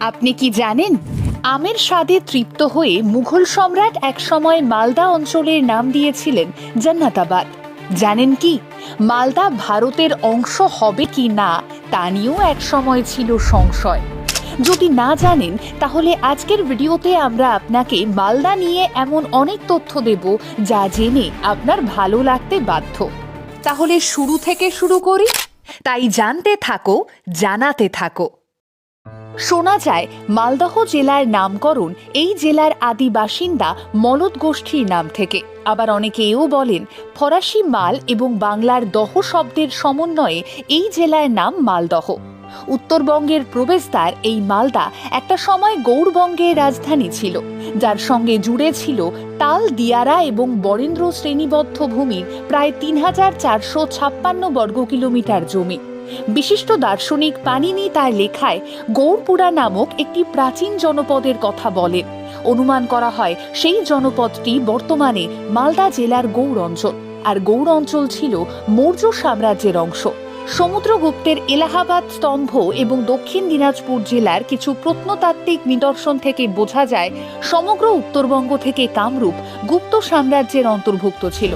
আপনি কি জানেন, আমের স্বাদে তৃপ্ত হয়ে মুঘল সম্রাট একসময় মালদা অঞ্চলের নাম দিয়েছিলেন জান্নাতাবাদ। জানেন কি, মালদা ভারতের অংশ হবে কি না, তা নিয়েও একসময় ছিল সংশয়। যদি না জানেন, তাহলে আজকের ভিডিওতে আমরা আপনাকে মালদা নিয়ে এমন অনেক তথ্য দেব যা জেনে আপনার ভালো লাগতে বাধ্য। তাহলে শুরু থেকে শুরু করি। তাই জানতে থাকো, জানাতে থাকো। শোনা যায়, মালদহ জেলার নামকরণ এই জেলার আদি বাসিন্দা মলদ গোষ্ঠীর নাম থেকে। আবার অনেকে এও বলেন, ফরাসি মাল এবং বাংলার দহ শব্দের সমন্বয়ে এই জেলার নাম মালদহ। উত্তরবঙ্গের প্রবেশদ্বার এই মালদা একটা সময় গৌড়বঙ্গের রাজধানী ছিল, যার সঙ্গে জুড়ে ছিল তাল, দিয়ারা এবং বরেন্দ্র শ্রেণীবদ্ধ ভূমির প্রায় তিন হাজার চারশো ছাপ্পান্ন বর্গ কিলোমিটার জমি। বিশিষ্ট দার্শনিক পানিনি তার লেখায় গৌড়পুরা নামক একটি প্রাচীন জনপদের কথা বলেন অনুমান করা হয় সেই জনপদটি বর্তমানে মালদা জেলার গৌড় অঞ্চল আর গৌড় অঞ্চল ছিল মৌর্য সাম্রাজ্যের অংশ। সমুদ্রগুপ্তের এলাহাবাদ স্তম্ভ এবং দক্ষিণ দিনাজপুর জেলার কিছু প্রত্নতাত্ত্বিক নিদর্শন থেকে বোঝা যায়, সমগ্র উত্তরবঙ্গ থেকে কামরূপ গুপ্ত সাম্রাজ্যের অন্তর্ভুক্ত ছিল।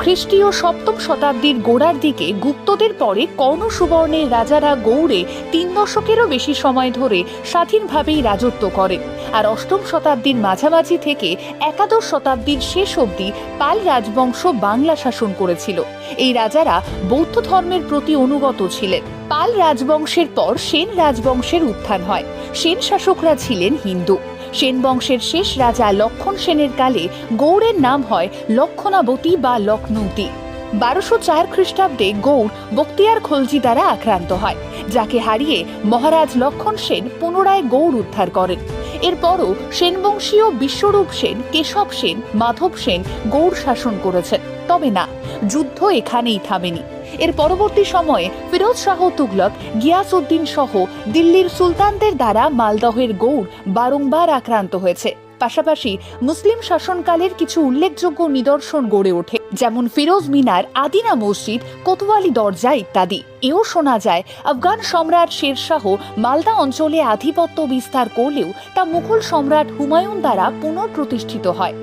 খ্রিস্টীয় সপ্তম শতাব্দীর গোড়ার দিকে গুপ্তদের পরে কর্ণ সুবর্ণের রাজারা গৌড়ে তিন দশকেরও বেশি সময় ধরে স্বাধীনভাবেই রাজত্ব করেন আর অষ্টম শতাব্দীর মাঝামাঝি থেকে একাদশ শতাব্দীর শেষ অবধি পাল রাজবংশ বাংলা শাসন করেছিল। এই রাজারা বৌদ্ধ ধর্মের প্রতি অনুগত ছিলেন। পাল রাজবংশের পর সেন রাজবংশের উত্থান হয়। সেন শাসকরা ছিলেন হিন্দু। সেন বংশের শেষ রাজা লক্ষণ সেনের কালে গৌড়ের নাম হয় লক্ষণাবতী বা লক্ষ্ণৌতি। বারোশো চার খ্রিস্টাব্দে গৌড় বক্তিয়ার খলজি দ্বারা আক্রান্ত হয়, যাকে হারিয়ে মহারাজ লক্ষণ সেন পুনরায় গৌড় উদ্ধার করেন। এরপরও সেনবংশীয় বিশ্বরূপ সেন, কেশব সেন, মাধব সেন গৌড় শাসন করেছেন। তবে না, যুদ্ধ এখানেই থামেনি। এর পরবর্তী সময়ে ফিরোজ শাহ তুগলক গিয়াস উদ্দিন সহ দিল্লির সুলতানদের দ্বারা মালদহের গৌড় বারংবার আক্রান্ত হয়েছে। পাশাপাশি মুসলিম শাসনকালের কিছু উল্লেখযোগ্য নিদর্শন গড়ে ওঠে, যেমন ফিরোজ মিনার, আদিনা মসজিদ, কোতোয়ালি দরজা ইত্যাদি। এও শোনা যায়, আফগান সম্রাট শেরশাহ মালদা অঞ্চলে আধিপত্য বিস্তার করলেও তা মুঘল সম্রাট হুমায়ুন দ্বারা পুনঃপ্রতিষ্ঠিত হয়।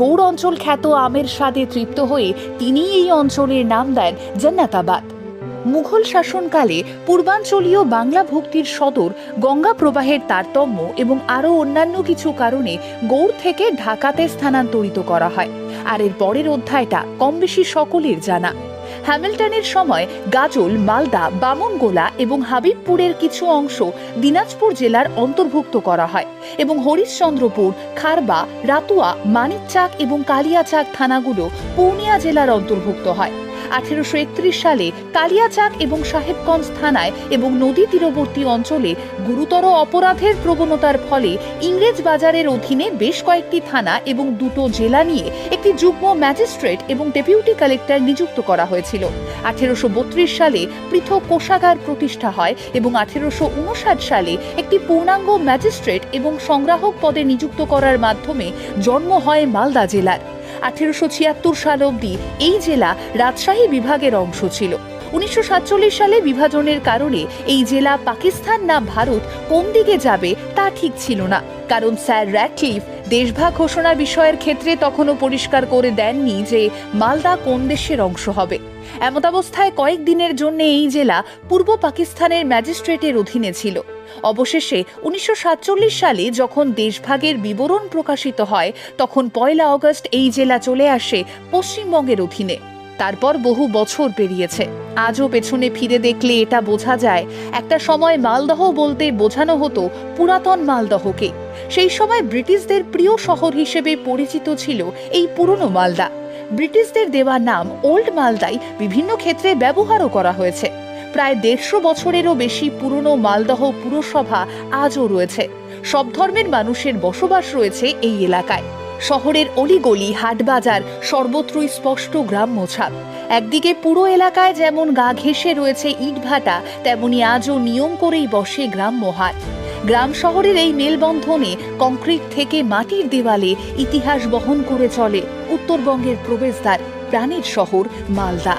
গৌড় অঞ্চল খ্যাত আমের স্বাদে তৃপ্ত হয়ে তিনি এই অঞ্চলের নাম দেন জান্নাতাবাদ। মুঘল শাসনকালে পূর্বাঞ্চলীয় বাংলা ভক্তির সদর গঙ্গা প্রবাহের তারতম্য এবং আরও অন্যান্য কিছু কারণে গৌড় থেকে ঢাকাতে স্থানান্তরিত করা হয়। আর এর পরের অধ্যায়টা কম বেশি সকলের জানা। হ্যামিল্টনের সময় গাজল, মালদা, বামনগোলা এবং হাবিবপুরের কিছু অংশ দিনাজপুর জেলার অন্তর্ভুক্ত করা হয় এবং হরিশ্চন্দ্রপুর, খারবা, রাতুয়া, মানিকচাক এবং কালিয়াচাক থানাগুলো পূর্ণিয়া জেলার অন্তর্ভুক্ত হয়। আঠেরোশো একত্রিশ সালে কালিয়াচাক এবং সাহেবগঞ্জ থানায় এবং নদী তীরবর্তী অঞ্চলে গুরুতর অপরাধের প্রবণতার ফলে ইংরেজ বাজারের অধীনে বেশ কয়েকটি থানা এবং দুটো জেলা নিয়ে একটি যুগ্ম ম্যাজিস্ট্রেট এবং ডেপুটি কালেক্টর নিযুক্ত করা হয়েছিল। আঠেরোশো বত্রিশ সালে পৃথক কোষাগার প্রতিষ্ঠা হয় এবং আঠেরোশো উনষাট সালে একটি পূর্ণাঙ্গ ম্যাজিস্ট্রেট এবং সংগ্রাহক পদে নিযুক্ত করার মাধ্যমে জন্ম হয় মালদা জেলার। আঠেরোশো ছিয়াত্তর সাল অবধি এই জেলা রাজশাহী বিভাগের অংশ ছিল। উনিশশো সাতচল্লিশ সালে বিভাজনের কারণে এই জেলা পাকিস্তান না ভারত কোন দিকে যাবে তা ঠিক ছিল না। কারণ স্যার র্যাটক্লিফ দেশভাগ ঘোষণা বিষয়ের ক্ষেত্রে তখনও পরিষ্কার করে দেননি যে মালদা কোন দেশের অংশ হবে। এমতাবস্থায় কয়েকদিনের জন্য এই জেলা পূর্ব পাকিস্তানের ম্যাজিস্ট্রেটের অধীনে ছিল। অবশেষে উনিশশো সাতচল্লিশ সালে যখন দেশভাগের বিবরণ প্রকাশিত হয়, তখন পয়লা অগস্ট এই জেলা চলে আসে পশ্চিমবঙ্গের অধীনে। তারপর বহু বছর পেরিয়েছে। আজও পেছনে ফিরে দেখলে এটা বোঝা যায়, একটা সময় মালদহ বলতে বোঝানো হতো পুরাতন মালদহকে। সেই সময় ব্রিটিশদের প্রিয় শহর হিসেবে পরিচিত ছিল এই পুরনো মালদা। ব্রিটিশদের দেওয়া নাম ওল্ড মালদাই বিভিন্ন ক্ষেত্রে ব্যবহারও করা হয়েছে। প্রায় দেড়শো বছরেরও বেশি পুরনো মালদহ পুরসভা আজও রয়েছে। সব ধর্মের মানুষের বসবাস রয়েছে এই এলাকায়। শহরের অলিগলি হাটবাজার সর্বত্রই স্পষ্ট গ্রাম্য ছাপ একদিকে পুরো এলাকায় যেমন গা ঘেঁষে রয়েছে ইটভাটা তেমনি আজও নিয়ম করেই বসে গ্রাম্য হাট। গ্রাম শহরের এই মেলবন্ধনে কংক্রিট থেকে মাটির দেওয়ালে ইতিহাস বহন করে চলে উত্তরবঙ্গের প্রবেশদ্বার, প্রাণের শহর মালদা।